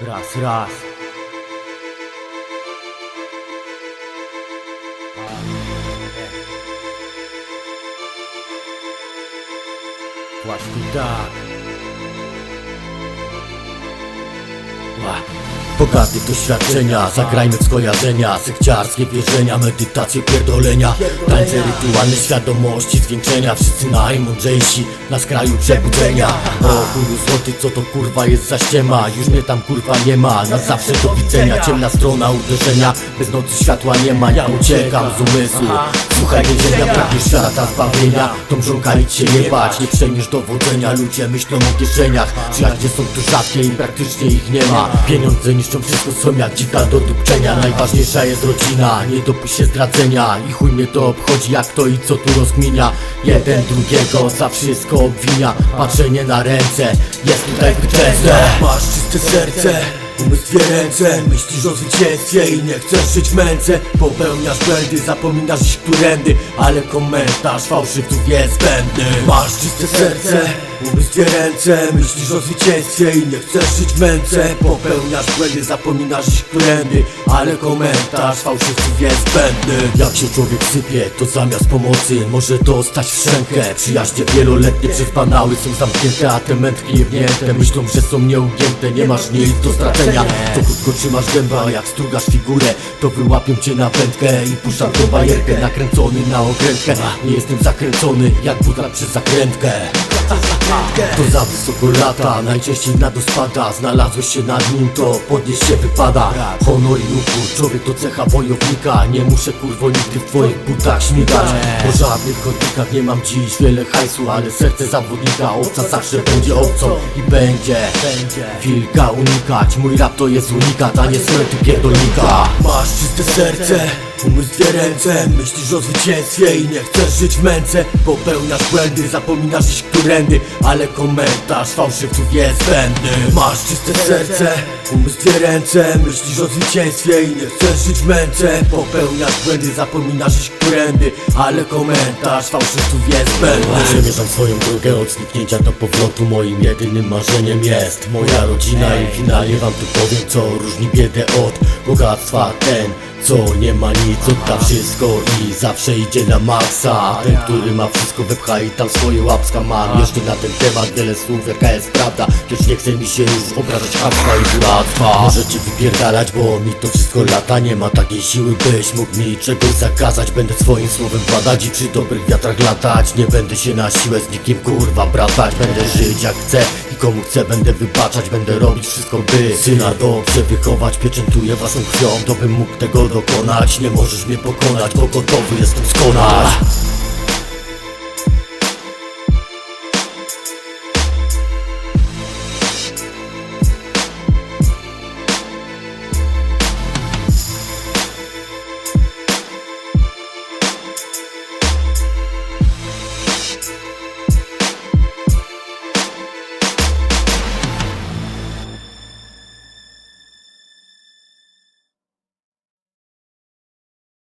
Raz, raz. Właśnie tak. Ła. Bogaty doświadczenia, zagrajmy w skojarzenia Sekciarskie wierzenia, medytacje pierdolenia Tańce rytualne świadomości, zwiększenia Wszyscy najmądrzejsi na skraju przebudzenia. O chuju złoty, co to kurwa jest za ściema? Już mnie tam kurwa nie ma, na zawsze do widzenia. Ciemna strona uderzenia, bez nocy światła nie ma Ja uciekam z umysłu, słuchaj więzienia Pragniesz świata zbawienia, to mrzonka nic się nie bać Nie przejmiesz dowodzenia, ludzie myślą o kieszeniach. Przyjaźnie są tu rzadkie i praktycznie ich nie ma Pieniądze niszczą wszystko, są jak dzika do dupczenia Najważniejsza jest rodzina, nie dopuść się zdradzenia I chuj mnie to obchodzi jak to i co tu rozkminia. Jeden drugiego za wszystko obwinia. Patrzenie na ręce, jest tutaj wytęsne Masz czyste serce Umysł dwie ręce, myślisz o zwycięstwie i nie chcesz żyć w męce. Popełniasz błędy, zapominasz iść którędy Ale komentarz fałszywców jest zbędny. Masz czyste serce, umysł dwie ręce Myślisz o zwycięstwie i nie chcesz żyć w męce. Popełniasz błędy, zapominasz iść którędy Ale komentarz fałszywców jest zbędny. Jak się człowiek sypie, to zamiast pomocy Może dostać w szczękę. Przyjaźnie wieloletnie przez banały są zamknięte A te mętki jebnięte myślą, że są nieugięte. Nie masz nic do stracenia To krótko trzymasz gęba, jak strugasz figurę To wyłapią cię na wędkę i puszczam tą bajerkę Nakręcony na okrętkę. Nie jestem zakręcony, jak budak przez zakrętkę. To za wysoko lata, najczęściej na dół spada. Znalazłeś się nad nim, to podnieść się wypada. Honor i upór, człowiek to cecha wojownika. Nie muszę kurwo nigdy w twoich butach śmigać. Po żadnych chodnikach nie mam dziś wiele hajsu Ale serce zawodnika, owca zawsze będzie owcą I będzie. Wilka unikać Mój rap to jest unikat, a nie smęty pierdolnika Masz czyste serce Umysł dwie ręce, myślisz o zwycięstwie i nie chcesz żyć w męce. Popełniasz błędy, zapominasz iść którędy Ale komentarz fałszywców jest zbędny Masz czyste serce, umysł dwie ręce Myślisz o zwycięstwie i nie chcesz żyć w męce. Popełniasz błędy, zapominasz iść którędy Ale komentarz fałszywców jest zbędny Przemierzam swoją drogę od zniknięcia do powrotu. Moim jedynym marzeniem jest moja rodzina I finalnie wam tu powiem co różni biedę od bogactwa. Ten co nie ma nic, odda wszystko i zawsze idzie na maksa. Ten, który ma wszystko wepcha i tam swoje łapska mam Jeszcze na ten temat wiele słów, jaka jest prawda. Lecz nie chce mi się już obrażać hamstwa i buractwa. Możecie wypierdalać, bo mi to wszystko lata. Nie ma takiej siły, byś mógł mi czegoś zakazać. Będę swoim słowem władać i przy dobrych wiatrach latać. Nie będę się na siłę z nikim kurwa bratać. Będę żyć jak chcę komu chcę będę wybaczać Będę robić wszystko, by syna dobrze wychować. Pieczętuję waszą krwią, to bym mógł tego dokonać. Nie możesz mnie pokonać, bo gotowy jestem skonać